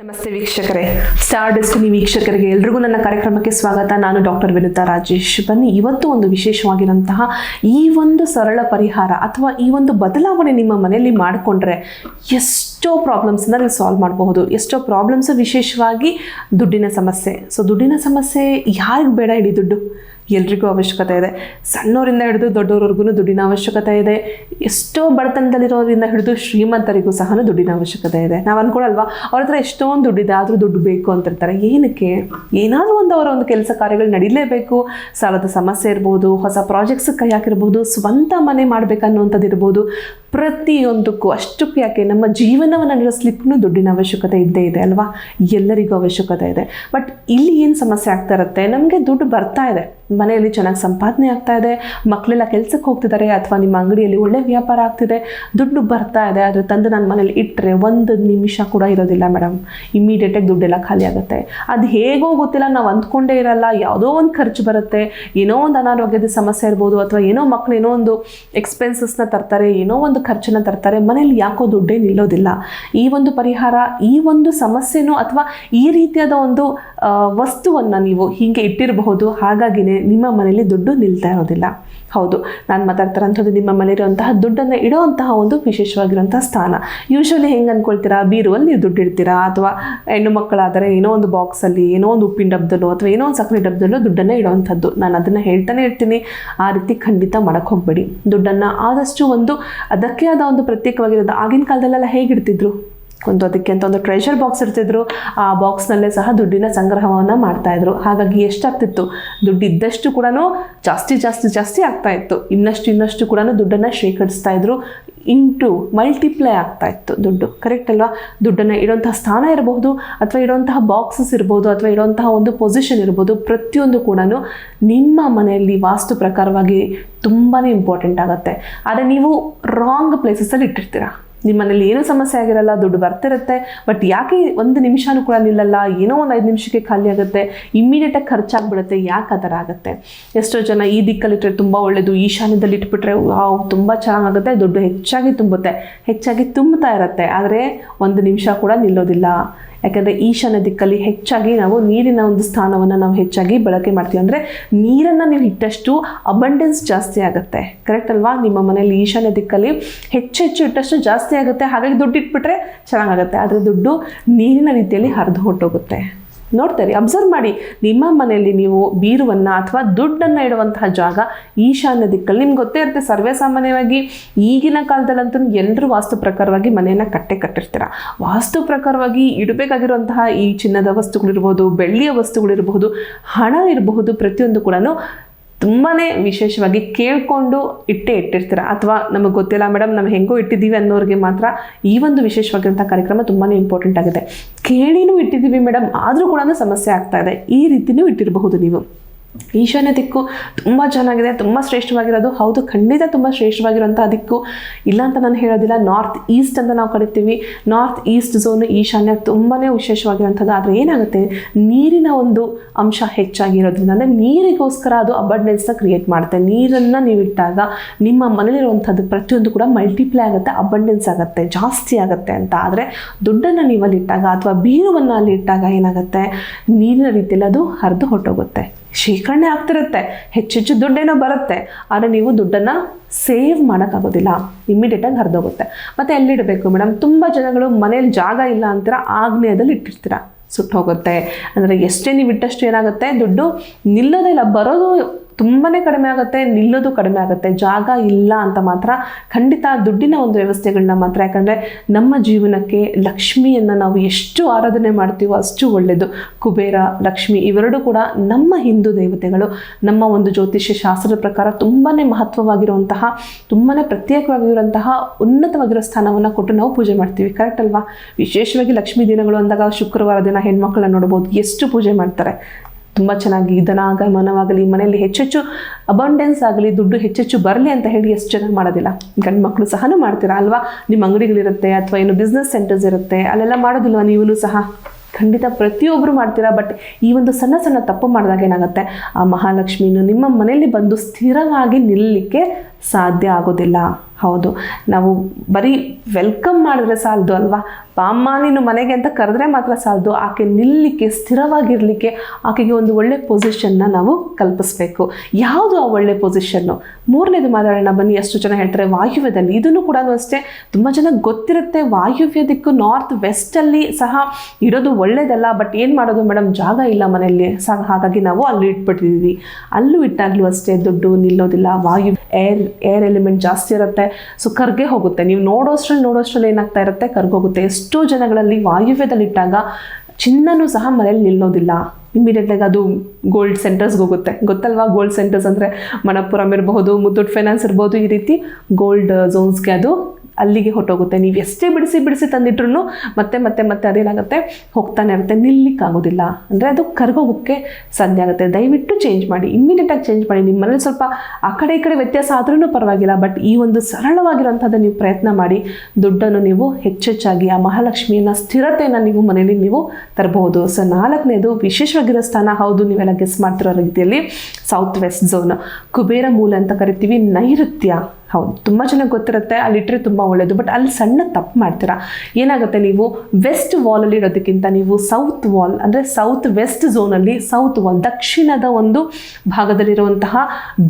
ನಮಸ್ತೆ ವೀಕ್ಷಕರೇ. Star destiny ವೀಕ್ಷಕರಿಗೆ ಎಲ್ರಿಗೂ ನನ್ನ ಕಾರ್ಯಕ್ರಮಕ್ಕೆ ಸ್ವಾಗತ. ನಾನು ಡಾಕ್ಟರ್ ವಿನುತಾ ರಾಜೇಶ್. ಬನ್ನಿ, ಇವತ್ತು ಒಂದು ವಿಶೇಷವಾಗಿರುವಂತಹ ಈ ಒಂದು ಸರಳ ಪರಿಹಾರ ಅಥವಾ ಈ ಒಂದು ಬದಲಾವಣೆ ನಿಮ್ಮ ಮನೆಯಲ್ಲಿ ಮಾಡಿಕೊಂಡ್ರೆ ಎಷ್ಟೋ ಪ್ರಾಬ್ಲಮ್ಸ್ನ ನೀವು ಸಾಲ್ವ್ ಮಾಡಬಹುದು. ಎಷ್ಟೋ ಪ್ರಾಬ್ಲಮ್ಸ್ ವಿಶೇಷವಾಗಿ ದುಡ್ಡಿನ ಸಮಸ್ಯೆ. ಸೊ ದುಡ್ಡಿನ ಸಮಸ್ಯೆ ಯಾರಿಗೆ ಬೇಡ ಇಡೀ ದುಡ್ಡು? ಎಲ್ರಿಗೂ ಅವಶ್ಯಕತೆ ಇದೆ. ಸಣ್ಣವರಿಂದ ಹಿಡಿದು ದೊಡ್ಡವ್ರವರೆಗೂ ದುಡ್ಡಿನ ಅವಶ್ಯಕತೆ ಇದೆ. ಎಷ್ಟೋ ಬಡತನದಲ್ಲಿರೋದ್ರಿಂದ ಹಿಡಿದು ಶ್ರೀಮಂತರಿಗೂ ಸಹ ದುಡ್ಡಿನ ಅವಶ್ಯಕತೆ ಇದೆ. ನಾವು ಅನ್ಕೊಳಲ್ವಾ? ಅವ್ರ ಹತ್ರ ಎಷ್ಟೊಂದು ದುಡ್ಡಿದೆ ಆದರೂ ದುಡ್ಡು ಬೇಕು ಅಂತಿರ್ತಾರೆ. ಏನಕ್ಕೆ? ಏನಾದರೂ ಒಂದು ಅವರ ಒಂದು ಕೆಲಸ ಕಾರ್ಯಗಳು ನಡೀಲೇಬೇಕು. ಸಾಲದ ಸಮಸ್ಯೆ ಇರ್ಬೋದು, ಹೊಸ ಪ್ರಾಜೆಕ್ಟ್ಸ್ ಕೈ ಹಾಕಿರ್ಬೋದು, ಸ್ವಂತ ಮನೆ ಮಾಡಬೇಕನ್ನುವಂಥದ್ದು ಇರ್ಬೋದು ಪ್ರತಿಯೊಂದಕ್ಕೂ ಅಷ್ಟಕ್ಕೂ ಯಾಕೆ ನಮ್ಮ ಜೀವನವನ್ನು ನಡೆಸಲಿಕ್ಕೂ ದುಡ್ಡಿನ ಅವಶ್ಯಕತೆ ಇದ್ದೇ ಇದೆ ಅಲ್ವಾ? ಎಲ್ಲರಿಗೂ ಅವಶ್ಯಕತೆ ಇದೆ. ಬಟ್ ಇಲ್ಲಿ ಏನು ಸಮಸ್ಯೆ ಆಗ್ತಾ ಇರುತ್ತೆ? ನಮಗೆ ದುಡ್ಡು ಬರ್ತಾ ಇದೆ. ಮನೆಯಲ್ಲಿ ಚೆನ್ನಾಗಿ ಸಂಪಾದನೆ ಆಗ್ತಾ ಇದೆ ಮಕ್ಕಳೆಲ್ಲ ಕೆಲಸಕ್ಕೆ ಹೋಗ್ತಿದ್ದಾರೆ ಅಥವಾ ನಿಮ್ಮ ಅಂಗಡಿಯಲ್ಲಿ ಒಳ್ಳೆ ವ್ಯಾಪಾರ ಆಗ್ತಿದೆ, ದುಡ್ಡು ಬರ್ತಾ ಇದೆ, ಆದರೆ ತಂದು ನಾನು ಮನೇಲಿ ಇಟ್ಟರೆ ಒಂದು ನಿಮಿಷ ಕೂಡ ಇರೋದಿಲ್ಲ ಮೇಡಮ್. ಇಮ್ಮಿಡಿಯೇಟಾಗಿ ದುಡ್ಡೆಲ್ಲ ಖಾಲಿ ಆಗುತ್ತೆ. ಅದು ಹೇಗೋ ಗೊತ್ತಿಲ್ಲ, ನಾವು ಅಂದ್ಕೊಂಡೇ ಇರಲ್ಲ, ಯಾವುದೋ ಒಂದು ಖರ್ಚು ಬರುತ್ತೆ. ಏನೋ ಒಂದು ಅನಾರೋಗ್ಯದ ಸಮಸ್ಯೆ ಇರ್ಬೋದು, ಅಥವಾ ಏನೋ ಮಕ್ಕಳು ಏನೋ ಒಂದು ಎಕ್ಸ್ಪೆನ್ಸಸ್ನ ತರ್ತಾರೆ, ಏನೋ ಒಂದು ಖರ್ಚನ್ನ ತರ್ತಾರೆ, ಮನೇಲಿ ಯಾಕೋ ದುಡ್ಡೇ ನಿಲ್ಲೋದಿಲ್ಲ. ಈ ಒಂದು ಪರಿಹಾರ, ಈ ಒಂದು ಸಮಸ್ಯೆನೂ ಅಥವಾ ಈ ರೀತಿಯಾದ ಒಂದು ವಸ್ತುವನ್ನು ನೀವು ಹೀಗೆ ಇಟ್ಟಿರಬಹುದು, ಹಾಗಾಗಿನೇ ನಿಮ್ಮ ಮನೆಯಲ್ಲಿ ದುಡ್ಡು ನಿಲ್ತಾ ಇರೋದಿಲ್ಲ. ಹೌದು, ನಾನು ಮಾತಾಡ್ತಾರಂಥದ್ದು ನಿಮ್ಮ ಮನೆಯಿರುವಂತಹ ದುಡ್ಡನ್ನು ಇಡೋವಂತಹ ಒಂದು ವಿಶೇಷವಾಗಿರುವಂಥ ಸ್ಥಾನ. ಯೂಶ್ವಲಿ ಹೆಂಗೆ ಅಂದ್ಕೊಳ್ತೀರಾ ಬೀರುವಲ್ಲಿ ನೀವು ದುಡ್ಡು ಇಡ್ತೀರಾ? ಅಥವಾ ಹೆಣ್ಣು ಮಕ್ಕಳಾದರೆ ಏನೋ ಒಂದು ಬಾಕ್ಸಲ್ಲಿ, ಏನೋ ಒಂದು ಉಪ್ಪಿನ ಡಬ್ಬದಲ್ಲೋ ಅಥವಾ ಏನೋ ಒಂದು ಸಕ್ಕರೆ ಡಬ್ಬದಲ್ಲೋ ದುಡ್ಡನ್ನು ಇಡೋವಂಥದ್ದು. ನಾನು ಅದನ್ನು ಹೇಳ್ತಾನೆ ಇರ್ತೀನಿ. ಆ ರೀತಿ ಖಂಡಿತ ಮಾಡೋಕ್ಕೆ ಹೋಗಬೇಡಿ. ದುಡ್ಡನ್ನು ಆದಷ್ಟು ಒಂದು, ಅದಕ್ಕೆ ಆದ ಒಂದು ಪ್ರತ್ಯೇಕವಾಗಿರೋದು ಆಗಿನ ಕಾಲದಲ್ಲೆಲ್ಲ ಹೇಗಿಡ್ತಿದ್ರು? ಒಂದು ಅದಕ್ಕೆ ಅಂತ ಒಂದು ಟ್ರೆಷರ್ ಬಾಕ್ಸ್ ಇರ್ತಿದ್ರು, ಆ ಬಾಕ್ಸ್ನಲ್ಲೇ ಸಹ ದುಡ್ಡಿನ ಸಂಗ್ರಹವನ್ನು ಮಾಡ್ತಾಯಿದ್ರು ಹಾಗಾಗಿ ಎಷ್ಟಾಗ್ತಿತ್ತು? ದುಡ್ಡು ಇದ್ದಷ್ಟು ಕೂಡ ಜಾಸ್ತಿ ಜಾಸ್ತಿ ಜಾಸ್ತಿ ಆಗ್ತಾ ಇತ್ತು. ಇನ್ನಷ್ಟು ಇನ್ನಷ್ಟು ಕೂಡ ದುಡ್ಡನ್ನು ಶೇಖರಿಸ್ತಾ ಇದ್ರು. ಇಂಟು ಮಲ್ಟಿಪ್ಲೈ ಆಗ್ತಾ ಇತ್ತು ದುಡ್ಡು. ಕರೆಕ್ಟ್ ಅಲ್ವಾ? ದುಡ್ಡನ್ನು ಇಡೋಂತಹ ಸ್ಥಾನ ಇರಬಹುದು, ಅಥವಾ ಇಡೋಂತಹ ಬಾಕ್ಸಸ್ ಇರ್ಬೋದು ಅಥವಾ ಇಡೋಂತಹ ಒಂದು ಪೊಸಿಷನ್ ಇರ್ಬೋದು ಪ್ರತಿಯೊಂದು ಕೂಡ ನಿಮ್ಮ ಮನೆಯಲ್ಲಿ ವಾಸ್ತು ಪ್ರಕಾರವಾಗಿ ತುಂಬಾ ಇಂಪಾರ್ಟೆಂಟ್ ಆಗುತ್ತೆ. ಆದರೆ ನೀವು ರಾಂಗ್ ಪ್ಲೇಸಸ್ಸಲ್ಲಿ ಇಟ್ಟಿರ್ತೀರ? ನಿಮ್ಮ ಮನೇಲಿ ಏನೂ ಸಮಸ್ಯೆ ಆಗಿರಲ್ಲ, ದುಡ್ಡು ಬರ್ತಿರುತ್ತೆ ಬಟ್ ಯಾಕೆ ಒಂದು ನಿಮಿಷನೂ ಕೂಡ ನಿಲ್ಲಲ್ಲ ಏನೋ ಒಂದು ಐದು ನಿಮಿಷಕ್ಕೆ ಖಾಲಿ ಆಗುತ್ತೆ ಇಮ್ಮಿಡಿಯೇಟಾಗಿ ಖರ್ಚಾಗ್ಬಿಡುತ್ತೆ, ಯಾಕೆ ಆ ಥರ ಆಗುತ್ತೆ? ಎಷ್ಟೋ ಜನ ಈ ದಿಕ್ಕಲ್ಲಿಟ್ಟರೆ ತುಂಬ ಒಳ್ಳೆಯದು ಈಶಾನ್ಯದಲ್ಲಿ ಇಟ್ಬಿಟ್ರೆ ವಾವ್, ತುಂಬ ಚೆನ್ನಾಗುತ್ತೆ ದುಡ್ಡು ಹೆಚ್ಚಾಗಿ ತುಂಬುತ್ತೆ, ಹೆಚ್ಚಾಗಿ ತುಂಬುತ್ತಾ ಇರುತ್ತೆ, ಆದರೆ ಒಂದು ನಿಮಿಷ ಕೂಡ ನಿಲ್ಲೋದಿಲ್ಲ. ಯಾಕಂದರೆ ಈಶಾನ್ಯ ದಿಕ್ಕಲ್ಲಿ ಹೆಚ್ಚಾಗಿ ನಾವು ನೀರಿನ ಒಂದು ಸ್ಥಾನವನ್ನು ನಾವು ಹೆಚ್ಚಾಗಿ ಬಳಕೆ ಮಾಡ್ತೀವಿ. ಅಂದರೆ ನೀರನ್ನು ನೀವು ಇಟ್ಟಷ್ಟು ಅಬಂಡೆನ್ಸ್ ಜಾಸ್ತಿ ಆಗುತ್ತೆ. ಕರೆಕ್ಟ್ ಅಲ್ವಾ? ನಿಮ್ಮ ಮನೆಯಲ್ಲಿ ಈಶಾನ್ಯ ದಿಕ್ಕಲ್ಲಿ ಹೆಚ್ಚು ಹೆಚ್ಚು ಇಟ್ಟಷ್ಟು ಜಾಸ್ತಿ ಆಗುತ್ತೆ. ಹಾಗಾಗಿ ದುಡ್ಡು ಇಟ್ಬಿಟ್ರೆ ಚೆನ್ನಾಗಾಗುತ್ತೆ. ಆದರೆ ದುಡ್ಡು ನೀರಿನ ರೀತಿಯಲ್ಲಿ ಹರಿದು ಹೊಟ್ಟೋಗುತ್ತೆ ನೋಡ್ತಾರೆ. ಅಬ್ಸರ್ವ್ ಮಾಡಿ. ನಿಮ್ಮ ಮನೆಯಲ್ಲಿ ನೀವು ಬೀರುವನ್ನು ಅಥವಾ ದುಡ್ಡನ್ನು ಇಡುವಂತಹ ಜಾಗ ಈಶಾನ್ಯ ದಿಕ್ಕಲ್ಲಿ ನಿಮ್ಗೆ ಗೊತ್ತೇ ಇರುತ್ತೆ. ಸರ್ವೇ ಸಾಮಾನ್ಯವಾಗಿ ಈಗಿನ ಕಾಲದಲ್ಲಂತೂ ಎಲ್ಲರೂ ವಾಸ್ತು ಪ್ರಕಾರವಾಗಿ ಮನೆಯನ್ನು ಕಟ್ಟೆ ಕಟ್ಟಿರ್ತೀರ. ವಾಸ್ತು ಪ್ರಕಾರವಾಗಿ ಇಡಬೇಕಾಗಿರುವಂತಹ ಈ ಚಿನ್ನದ ವಸ್ತುಗಳಿರ್ಬೋದು, ಬೆಳ್ಳಿಯ ವಸ್ತುಗಳಿರಬಹುದು ಹಣ ಇರಬಹುದು ಪ್ರತಿಯೊಂದು ಕೂಡ ತುಂಬಾ ವಿಶೇಷವಾಗಿ ಕೇಳಿಕೊಂಡು ಇಟ್ಟೇ ಇಟ್ಟಿರ್ತೀರ? ಅಥವಾ ನಮಗೆ ಗೊತ್ತಿಲ್ಲ ಮೇಡಮ್ ನಾವು ಹೆಂಗೋ ಇಟ್ಟಿದ್ದೀವಿ ಅನ್ನೋರಿಗೆ ಮಾತ್ರ ಈ ಒಂದು ವಿಶೇಷವಾಗಿರುವಂಥ ಕಾರ್ಯಕ್ರಮ ತುಂಬಾ ಇಂಪಾರ್ಟೆಂಟ್ ಆಗಿದೆ. ಕೇಳಿನೂ ಇಟ್ಟಿದ್ದೀವಿ ಮೇಡಮ್ ಆದರೂ ಕೂಡ ಸಮಸ್ಯೆ ಆಗ್ತಾ ಇದೆ. ಈ ರೀತಿಯೂ ಇಟ್ಟಿರಬಹುದು ನೀವು. ಈಶಾನ್ಯ ದಿಕ್ಕು ತುಂಬ ಚೆನ್ನಾಗಿದೆ, ತುಂಬ ಶ್ರೇಷ್ಠವಾಗಿರೋದು. ಹೌದು, ಖಂಡಿತ ತುಂಬ ಶ್ರೇಷ್ಠವಾಗಿರುವಂಥ ದಿಕ್ಕು. ಇಲ್ಲ ಅಂತ ನಾನು ಹೇಳೋದಿಲ್ಲ. ನಾರ್ತ್ ಈಸ್ಟ್ ಅಂತ ನಾವು ಕರಿತೀವಿ. ನಾರ್ತ್ ಈಸ್ಟ್ ಝೋನು ಈಶಾನ್ಯ ತುಂಬಾ ವಿಶೇಷವಾಗಿರುವಂಥದ್ದು. ಆದರೆ ಏನಾಗುತ್ತೆ? ನೀರಿನ ಒಂದು ಅಂಶ ಹೆಚ್ಚಾಗಿರೋದ್ರಿಂದ, ಅಂದರೆ ನೀರಿಗೋಸ್ಕರ ಅದು ಅಬಂಡೆನ್ಸ್ನ ಕ್ರಿಯೇಟ್ ಮಾಡುತ್ತೆ. ನೀರನ್ನು ನೀವು ಇಟ್ಟಾಗ ನಿಮ್ಮ ಮನೇಲಿರುವಂಥದ್ದು ಪ್ರತಿಯೊಂದು ಕೂಡ ಮಲ್ಟಿಪ್ಲೈ ಆಗುತ್ತೆ ಅಬಂಡೆನ್ಸ್ ಆಗುತ್ತೆ, ಜಾಸ್ತಿ ಆಗುತ್ತೆ ಅಂತ. ಆದರೆ ದುಡ್ಡನ್ನು ನೀವು ಅಲ್ಲಿ ಇಟ್ಟಾಗ ಅಥವಾ ಬೀರುವನ್ನು ಅಲ್ಲಿ ಇಟ್ಟಾಗ ಏನಾಗುತ್ತೆ? ನೀರಿನ ರೀತಿಯಲ್ಲಿ ಅದು ಹರಿದು ಹೊಟ್ಟೋಗುತ್ತೆ ಶೇಖರಣೆ ಆಗ್ತಿರುತ್ತೆ. ಹೆಚ್ಚೆಚ್ಚು ದುಡ್ಡೇನೋ ಬರುತ್ತೆ. ಆದರೆ ನೀವು ದುಡ್ಡನ್ನು ಸೇವ್ ಮಾಡೋಕ್ಕಾಗೋದಿಲ್ಲ. ಇಮ್ಮಿಡಿಯೇಟಾಗಿ ಹರಿದೋಗುತ್ತೆ. ಮತ್ತು ಎಲ್ಲಿಡಬೇಕು ಮೇಡಮ್ ತುಂಬ ಜನಗಳು ಮನೇಲಿ ಜಾಗ ಇಲ್ಲ ಅಂತೀರ? ಆಗ್ನೇಯದಲ್ಲಿ ಇಟ್ಟಿರ್ತೀರ. ಸುಟ್ಟು ಹೋಗುತ್ತೆ ಅಂದರೆ ಎಷ್ಟೇ ನೀವು ಇಟ್ಟಷ್ಟು ಏನಾಗುತ್ತೆ? ದುಡ್ಡು ನಿಲ್ಲೋದೇ ಇಲ್ಲ. ಬರೋದು ತುಂಬಾ ಕಡಿಮೆ ಆಗುತ್ತೆ, ನಿಲ್ಲೋದು ಕಡಿಮೆ ಆಗುತ್ತೆ, ಜಾಗ ಇಲ್ಲ ಅಂತ ಮಾತ್ರ ಖಂಡಿತ ದುಡ್ಡಿನ ಒಂದು ವ್ಯವಸ್ಥೆಗಳನ್ನ ಮಾತ್ರ. ಯಾಕಂದರೆ ನಮ್ಮ ಜೀವನಕ್ಕೆ ಲಕ್ಷ್ಮಿಯನ್ನು ನಾವು ಎಷ್ಟು ಆರಾಧನೆ ಮಾಡ್ತೀವೋ ಅಷ್ಟು ಒಳ್ಳೆಯದು ಕುಬೇರ, ಲಕ್ಷ್ಮಿ ಇವೆರಡೂ ಕೂಡ ನಮ್ಮ ಹಿಂದೂ ದೇವತೆಗಳು, ನಮ್ಮ ಒಂದು ಜ್ಯೋತಿಷ್ಯ ಶಾಸ್ತ್ರದ ಪ್ರಕಾರ ತುಂಬಾ ಮಹತ್ವವಾಗಿರುವಂತಹ ತುಂಬಾ ಪ್ರತ್ಯೇಕವಾಗಿರುವಂತಹ, ಉನ್ನತವಾಗಿರೋ ಸ್ಥಾನವನ್ನು ಕೊಟ್ಟು ನಾವು ಪೂಜೆ ಮಾಡ್ತೀವಿ. ಕರೆಕ್ಟ್ ಅಲ್ವಾ? ವಿಶೇಷವಾಗಿ ಲಕ್ಷ್ಮೀ ದಿನಗಳು ಅಂದಾಗ ಶುಕ್ರವಾರ ದಿನ ಹೆಣ್ಮಕ್ಳನ್ನ ನೋಡ್ಬೋದು, ಎಷ್ಟು ಪೂಜೆ ಮಾಡ್ತಾರೆ. ತುಂಬ ಚೆನ್ನಾಗಿ ಧನಾಗಮನವಾಗಲಿ ಮನೆಯಲ್ಲಿ ಹೆಚ್ಚೆಚ್ಚು ಅಬಂಡೆನ್ಸ್ ಆಗಲಿ, ದುಡ್ಡು ಹೆಚ್ಚೆಚ್ಚು ಬರಲಿ ಅಂತ ಹೇಳಿ ಎಷ್ಟು ಚೆನ್ನಾಗಿ ಮಾಡೋದಿಲ್ಲ. ಗಂಡು ಮಕ್ಕಳು ಸಹ ಮಾಡ್ತೀರಾ ಅಲ್ವಾ? ನಿಮ್ಮ ಅಂಗಡಿಗಳಿರುತ್ತೆ ಅಥವಾ ಏನು ಬಿಸ್ನೆಸ್ ಸೆಂಟರ್ಸ್ ಇರುತ್ತೆ, ಅಲ್ಲೆಲ್ಲ ಮಾಡೋದಿಲ್ವಾ ನೀವೂ ಸಹ? ಖಂಡಿತ ಪ್ರತಿಯೊಬ್ಬರು ಮಾಡ್ತೀರಾ ಬಟ್ ಈ ಒಂದು ಸಣ್ಣ ಸಣ್ಣ ತಪ್ಪು ಮಾಡಿದಾಗ ಏನಾಗುತ್ತೆ? ಆ ಮಹಾಲಕ್ಷ್ಮಿಯನ್ನು ನಿಮ್ಮ ಮನೆಯಲ್ಲಿ ಬಂದು ಸ್ಥಿರವಾಗಿ ನಿಲ್ಲಲಿಕ್ಕೆ ಸಾಧ್ಯ ಆಗೋದಿಲ್ಲ. ಹೌದು. ನಾವು ಬರೀ ವೆಲ್ಕಮ್ ಮಾಡಿದ್ರೆ ಸಾಲದು ಅಲ್ವಾ? ಬಾಮ್ಮ, ನೀನು ಮನೆಗೆ ಅಂತ ಕರೆದ್ರೆ ಮಾತ್ರ ಸಾಲದು. ಆಕೆ ನಿಲ್ಲಲಿಕ್ಕೆ ಸ್ಥಿರವಾಗಿರಲಿಕ್ಕೆ ಆಕೆಗೆ ಒಂದು ಒಳ್ಳೆ ಪೊಸಿಷನ್ನ ನಾವು ಕಲ್ಪಿಸ್ಬೇಕು. ಯಾವುದು ಆ ಒಳ್ಳೆ ಪೊಸಿಷನ್ನು ಮೂರನೇದು ಮಾತಾಡೋಣ ಬನ್ನಿ. ಎಷ್ಟು ಜನ ಹೇಳ್ತಾರೆ ವಾಯುವ್ಯದಲ್ಲಿ. ಇದನ್ನು ಕೂಡ ಅಷ್ಟೇ ತುಂಬ ಜನ ಗೊತ್ತಿರುತ್ತೆ. ವಾಯುವ್ಯ ದಿಕ್ಕು ನಾರ್ತ್ ವೆಸ್ಟಲ್ಲಿ ಸಹ ಇರೋದು ಒಳ್ಳೇದಲ್ಲ. ಬಟ್ ಏನು ಮಾಡೋದು ಮೇಡಮ್ ಜಾಗ ಇಲ್ಲ ಮನೆಯಲ್ಲಿ. ಸಹ ಹಾಗಾಗಿ ನಾವು ಅಲ್ಲಿ ಇಟ್ಬಿಟ್ಟಿದ್ದೀವಿ ಅಲ್ಲೂ ಇಟ್ಟಾಗಲೂ ಅಷ್ಟೇ ದುಡ್ಡು ನಿಲ್ಲೋದಿಲ್ಲ. ವಾಯು ಏರ್ ಏರ್ ಎಲಿಮೆಂಟ್ ಜಾಸ್ತಿ ಇರುತ್ತೆ. ಸೊ ಕರ್ಗೆ ಹೋಗುತ್ತೆ. ನೀವು ನೋಡೋಷ್ಟ್ರಲ್ಲಿ ನೋಡೋಷ್ಟ್ರಲ್ಲಿ ಏನಾಗ್ತಾ ಇರುತ್ತೆ? ಕರ್ಗೋಗುತ್ತೆ ಎಷ್ಟೋ ಜನಗಳಲ್ಲಿ ವಾಯುವ್ಯದಲ್ಲಿಟ್ಟಾಗ ಚಿನ್ನನೂ ಸಹ ಮನೇಲಿ ನಿಲ್ಲೋದಿಲ್ಲ. ಇಮಿಡಿಯೇಟಾಗಿ ಅದು ಗೋಲ್ಡ್ ಸೆಂಟರ್ಸ್ಗೆ ಹೋಗುತ್ತೆ. ಗೊತ್ತಲ್ವಾ? ಗೋಲ್ಡ್ ಸೆಂಟರ್ಸ್ ಅಂದರೆ ಮಣಪುರಂ ಇರಬಹುದು, ಮುತ್ತೂಟ್ ಫೈನಾನ್ಸ್ ಇರ್ಬೋದು, ಈ ರೀತಿ ಗೋಲ್ಡ್ ಝೋನ್ಸ್ಗೆ ಅದು ಅಲ್ಲಿಗೆ ಹೊಟ್ಟೋಗುತ್ತೆ ನೀವು ಎಷ್ಟೇ ಬಿಡಿಸಿ ಬಿಡಿಸಿ ತಂದಿಟ್ರು ಮತ್ತೆ ಮತ್ತೆ ಮತ್ತೆ ಅದೇನಾಗುತ್ತೆ? ಹೋಗ್ತಾನೆ ಇರುತ್ತೆ. ನಿಲ್ಲಿಕ್ಕಾಗೋದಿಲ್ಲ. ಅಂದರೆ ಅದು ಕರ್ಗೋಗೋಕ್ಕೆ ಸಾಧ್ಯ ಆಗುತ್ತೆ. ದಯವಿಟ್ಟು ಚೇಂಜ್ ಮಾಡಿ. ಇಮ್ಮಿಡಿಯೇಟಾಗಿ ಚೇಂಜ್ ಮಾಡಿ. ನಿಮ್ಮ ಮನೇಲಿ ಸ್ವಲ್ಪ ಆ ಕಡೆ ಈ ಕಡೆ ವ್ಯತ್ಯಾಸ ಆದ್ರೂ ಪರವಾಗಿಲ್ಲ. ಬಟ್ ಈ ಒಂದು ಸರಳವಾಗಿರುವಂಥದ್ದು ನೀವು ಪ್ರಯತ್ನ ಮಾಡಿ. ದುಡ್ಡನ್ನು ನೀವು ಹೆಚ್ಚೆಚ್ಚಾಗಿ, ಆ ಮಹಾಲಕ್ಷ್ಮಿಯನ್ನು, ಸ್ಥಿರತೆಯನ್ನು ನೀವು ಮನೆಯಲ್ಲಿ ನೀವು ತರಬಹುದು. ಸೊ ನಾಲ್ಕನೇದು ವಿಶೇಷವಾಗಿರೋ ಸ್ಥಾನ ಹೌದು. ನೀವೆಲ್ಲ ಗೆಸ್ ಮಾಡ್ತಿರೋ ರೀತಿಯಲ್ಲಿ ಸೌತ್ ವೆಸ್ಟ್ ಝೋನ್ ಕುಬೇರ ಮೂಲ ಅಂತ ಕರಿತೀವಿ. ನೈಋತ್ಯ. ಹೌದು, ತುಂಬ ಚೆನ್ನಾಗಿ ಗೊತ್ತಿರುತ್ತೆ, ಅಲ್ಲಿ ಇಟ್ಟರೆ ತುಂಬ ಒಳ್ಳೆಯದು ಬಟ್ ಅಲ್ಲಿ ಸಣ್ಣ ತಪ್ಪು ಮಾಡ್ತೀರಾ? ಏನಾಗುತ್ತೆ ನೀವು ವೆಸ್ಟ್ ವಾಲಲ್ಲಿ ಇರೋದಕ್ಕಿಂತ ನೀವು ಸೌತ್ ವಾಲ್ ಅಂದರೆ ಸೌತ್ ವೆಸ್ಟ್ ಝೋನಲ್ಲಿ ಸೌತ್ ವಾಲ್ ದಕ್ಷಿಣದ ಒಂದು ಭಾಗದಲ್ಲಿರುವಂತಹ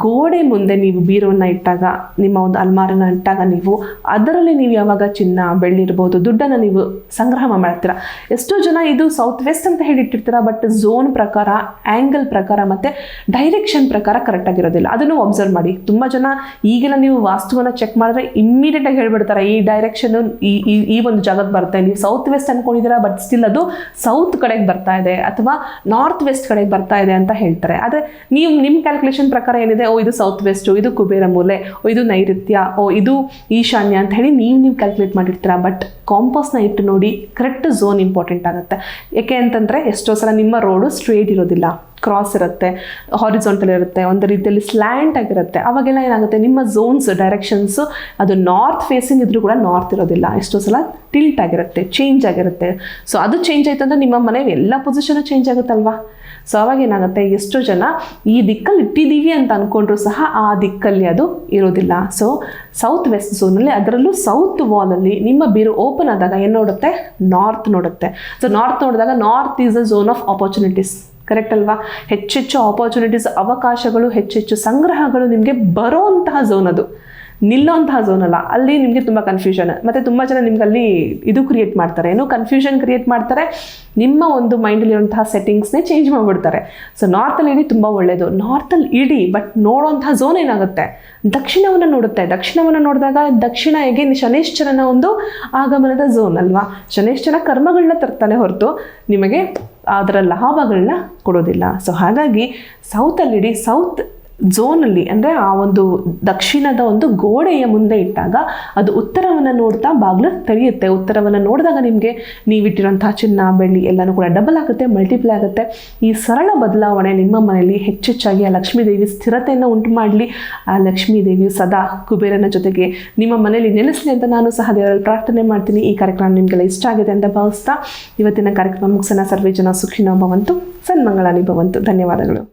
ಗೋಡೆ ಮುಂದೆ ನೀವು ಬೀರವನ್ನು ಇಟ್ಟಾಗ, ನಿಮ್ಮ ಒಂದು ಅಲ್ಮಾರನ ಇಟ್ಟಾಗ ನೀವು, ಅದರಲ್ಲಿ ನೀವು ಯಾವಾಗ ಚಿನ್ನ, ಬೆಳ್ಳಿ ಇರ್ಬೋದು, ದುಡ್ಡನ್ನು ನೀವು ಸಂಗ್ರಹ ಮಾಡ್ತೀರಾ? ಎಷ್ಟೋ ಜನ ಇದು ಸೌತ್ ವೆಸ್ಟ್ ಅಂತ ಹೇಳಿಟ್ಟಿರ್ತೀರ ಬಟ್ ಝೋನ್ ಪ್ರಕಾರ ಆ್ಯಂಗಲ್ ಪ್ರಕಾರ ಮತ್ತು ಡೈರೆಕ್ಷನ್ ಪ್ರಕಾರ ಕರೆಕ್ಟಾಗಿರೋದಿಲ್ಲ ಅದನ್ನು ಅಬ್ಸರ್ವ್ ಮಾಡಿ. ತುಂಬ ಜನ ಈಗೆಲ್ಲ ನೀವು ವಾಸ್ತುವನ್ನು ಚೆಕ್ ಮಾಡಿದ್ರೆ ಇಮ್ಮಿಡಿಯೇಟಾಗಿ ಹೇಳ್ಬಿಡ್ತಾರೆ, ಈ ಡೈರೆಕ್ಷನ್ ಈ, ಈ- ಈ ಒಂದು ಜಾಗಕ್ಕೆ ಬರುತ್ತೆ ನೀವು ಸೌತ್ ವೆಸ್ಟ್ ಅನ್ಕೊಂಡಿದ್ದೀರಾ ಬಟ್ ಸ್ಟಿಲ್ ಅದು ಸೌತ್ ಕಡೆಗೆ ಬರ್ತಾ ಇದೆ ಅಥವಾ ನಾರ್ತ್ ವೆಸ್ಟ್ ಕಡೆಗೆ ಬರ್ತಾ ಇದೆ ಅಂತ ಹೇಳ್ತಾರೆ. ಆದರೆ ನೀವು ನಿಮ್ಮ ಕ್ಯಾಲ್ಕುಲೇಷನ್ ಪ್ರಕಾರ ಏನಿದೆ? ಓ, ಇದು ಸೌತ್ ವೆಸ್ಟು ಇದು ಕುಬೇರ ಮೂಲೆ, ಓ, ಇದು ನೈಋತ್ಯ, ಓ, ಇದು ಈಶಾನ್ಯ ಅಂತ ಹೇಳಿ ನೀವು ನೀವು ಕ್ಯಾಲ್ಕುಲೇಟ್ ಮಾಡಿರ್ತೀರಾ. ಬಟ್ ಕಾಂಪಾಸ್ನ ಇಟ್ಟು ನೋಡಿ ಕರೆಕ್ಟ್ ಝೋನ್ ಇಂಪಾರ್ಟೆಂಟ್ ಆಗುತ್ತೆ. ಯಾಕೆ ಅಂತಂದರೆ ಎಷ್ಟೋ ಸಲ ನಿಮ್ಮ ರೋಡು ಸ್ಟ್ರೇಟ್ ಇರೋದಿಲ್ಲ. ಕ್ರಾಸ್ ಇರುತ್ತೆ ಹಾರಿಜಾಂಟಲ್ ಇರುತ್ತೆ, ಒಂದು ರೀತಿಯಲ್ಲಿ ಸ್ಲ್ಯಾಂಟ್ ಆಗಿರುತ್ತೆ. ಅವಾಗೆಲ್ಲ ಏನಾಗುತ್ತೆ? ನಿಮ್ಮ ಝೋನ್ಸ್ ಡೈರೆಕ್ಷನ್ಸು ಅದು ನಾರ್ತ್ ಫೇಸಿಂಗ್ ಇದ್ರೂ ಕೂಡ ನಾರ್ತ್ ಇರೋದಿಲ್ಲ. ಎಷ್ಟೋ ಸಲ ಟಿಲ್ಟ್ ಆಗಿರುತ್ತೆ ಚೇಂಜ್ ಆಗಿರುತ್ತೆ. ಸೊ ಅದು ಚೇಂಜ್ ಆಯಿತು ಅಂದರೆ ನಿಮ್ಮ ಮನೆ ಎಲ್ಲ ಪೊಸಿಷನು ಚೇಂಜ್ ಆಗುತ್ತಲ್ವಾ? ಸೊ ಅವಾಗ ಏನಾಗುತ್ತೆ? ಎಷ್ಟೋ ಜನ ಈ ದಿಕ್ಕಲ್ಲಿ ಇಟ್ಟಿದ್ದೀವಿ ಅಂತ ಅಂದ್ಕೊಂಡ್ರು ಸಹ ಆ ದಿಕ್ಕಲ್ಲಿ ಅದು ಇರೋದಿಲ್ಲ. ಸೊ ಸೌತ್ ವೆಸ್ಟ್ ಝೋನಲ್ಲಿ ಅದರಲ್ಲೂ ಸೌತ್ ವಾಲಲ್ಲಿ ನಿಮ್ಮ ಬೀರು ಓಪನ್ ಆದಾಗ ಏನು ನೋಡುತ್ತೆ? ನಾರ್ತ್ ನೋಡುತ್ತೆ. ಸೊ ನಾರ್ತ್ ನೋಡಿದಾಗ north is a zone of opportunities correct ಅಲ್ವಾ? ಹೆಚ್ಚೆಚ್ಚು ಆಪರ್ಚುನಿಟೀಸ್ ಅವಕಾಶಗಳು, ಹೆಚ್ಚೆಚ್ಚು ಸಂಗ್ರಹಗಳು ನಿಮಗೆ ಬರೋಂತಹ ಝೋನ್ ಅದು. ನಿಲ್ಲೋಂತಹ ಝೋನ್ ಅಲ್ಲ. ಅಲ್ಲಿ ನಿಮಗೆ ತುಂಬ ಕನ್ಫ್ಯೂಷನ್ ಮತ್ತು ತುಂಬ ಜನ ನಿಮ್ಗೆ ಅಲ್ಲಿ ಇದು ಕ್ರಿಯೇಟ್ ಮಾಡ್ತಾರೆ. ಏನು ಕನ್ಫ್ಯೂಷನ್ ಕ್ರಿಯೇಟ್ ಮಾಡ್ತಾರೆ. ನಿಮ್ಮ ಒಂದು ಮೈಂಡಲ್ಲಿರುವಂತಹ ಸೆಟ್ಟಿಂಗ್ಸ್ನೇ ಚೇಂಜ್ ಮಾಡಿಬಿಡ್ತಾರೆ. ಸೊ ನಾರ್ತಲ್ಲಿ ಇಡಿ ತುಂಬ ಒಳ್ಳೆಯದು ನಾರ್ತಲ್ಲಿ ಇಡಿ ಬಟ್ ನೋಡೋಂತಹ ಝೋನ್ ಏನಾಗುತ್ತೆ? ದಕ್ಷಿಣವನ್ನು ನೋಡುತ್ತೆ. ದಕ್ಷಿಣವನ್ನು ನೋಡಿದಾಗ ದಕ್ಷಿಣ ಹೇಗೆ? ಶನೇಶ್ವರನ ಒಂದು ಆಗಮನದ ಝೋನ್ ಅಲ್ವಾ? ಶನೇಶ್ವರ ಕರ್ಮಗಳನ್ನ ತರ್ತಾನೆ ಹೊರತು ನಿಮಗೆ ಅದರ ಲಾಭಗಳನ್ನ ಕೊಡೋದಿಲ್ಲ. ಸೊ ಹಾಗಾಗಿ ಸೌತಲ್ಲಿಡಿ ಸೌತ್ ಝೋನಲ್ಲಿ ಅಂದರೆ ಆ ಒಂದು ದಕ್ಷಿಣದ ಒಂದು ಗೋಡೆಯ ಮುಂದೆ ಇಟ್ಟಾಗ ಅದು ಉತ್ತರವನ್ನು ನೋಡ್ತಾ ಬಾಗಿಲು ತೆರೆಯುತ್ತೆ. ಉತ್ತರವನ್ನು ನೋಡಿದಾಗ ನಿಮಗೆ ನೀವಿಟ್ಟಿರೋಂಥ ಚಿನ್ನ, ಬೆಳ್ಳಿ ಎಲ್ಲನೂ ಕೂಡ ಡಬಲ್ ಆಗುತ್ತೆ ಮಲ್ಟಿಪ್ಲೈ ಆಗುತ್ತೆ. ಈ ಸರಳ ಬದಲಾವಣೆ ನಿಮ್ಮ ಮನೆಯಲ್ಲಿ ಹೆಚ್ಚೆಚ್ಚಾಗಿ ಆ ಲಕ್ಷ್ಮೀ ದೇವಿ ಸ್ಥಿರತೆಯನ್ನು ಉಂಟು ಮಾಡಲಿ ಆ ಲಕ್ಷ್ಮೀ ದೇವಿಯು ಸದಾ ಕುಬೇರನ ಜೊತೆಗೆ ನಿಮ್ಮ ಮನೆಯಲ್ಲಿ ನೆಲೆಸಲಿ ಅಂತ ನಾನು ಸಹ ದೇವರಲ್ಲಿ ಪ್ರಾರ್ಥನೆ ಮಾಡ್ತೀನಿ. ಈ ಕಾರ್ಯಕ್ರಮ ನಿಮಗೆಲ್ಲ ಇಷ್ಟ ಆಗಿದೆ ಅಂತ ಭಾವಿಸ್ತಾ ಇವತ್ತಿನ ಕಾರ್ಯಕ್ರಮ ಮುಗಿಸೋಣ. ಸರ್ವೇ ಜನ ಸುಖಿನೋ ಭವಂತು. ಸನ್ಮಂಗಳಾನಿ ಭವಂತು. ಧನ್ಯವಾದಗಳು.